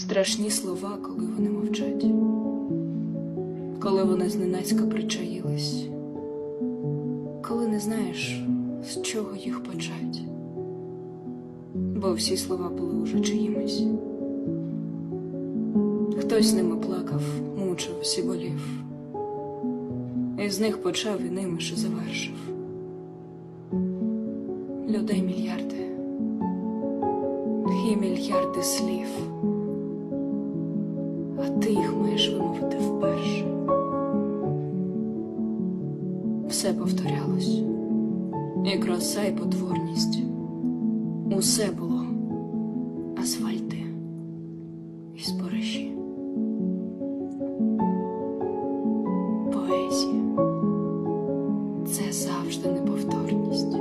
Страшні слова, коли вони мовчать, коли вони зненацька причаїлись, коли не знаєш, з чого їх почать, бо всі слова були уже чиїмись. Хтось ними плакав, мучився і болів, і з них почав і ними і завершив. Людей мільярди, і мільярди слів ти їх маєш вимовити вперше. Все повторялось, і краса, і потворність. Усе було асфальти і спориші. Поезія це завжди неповторність.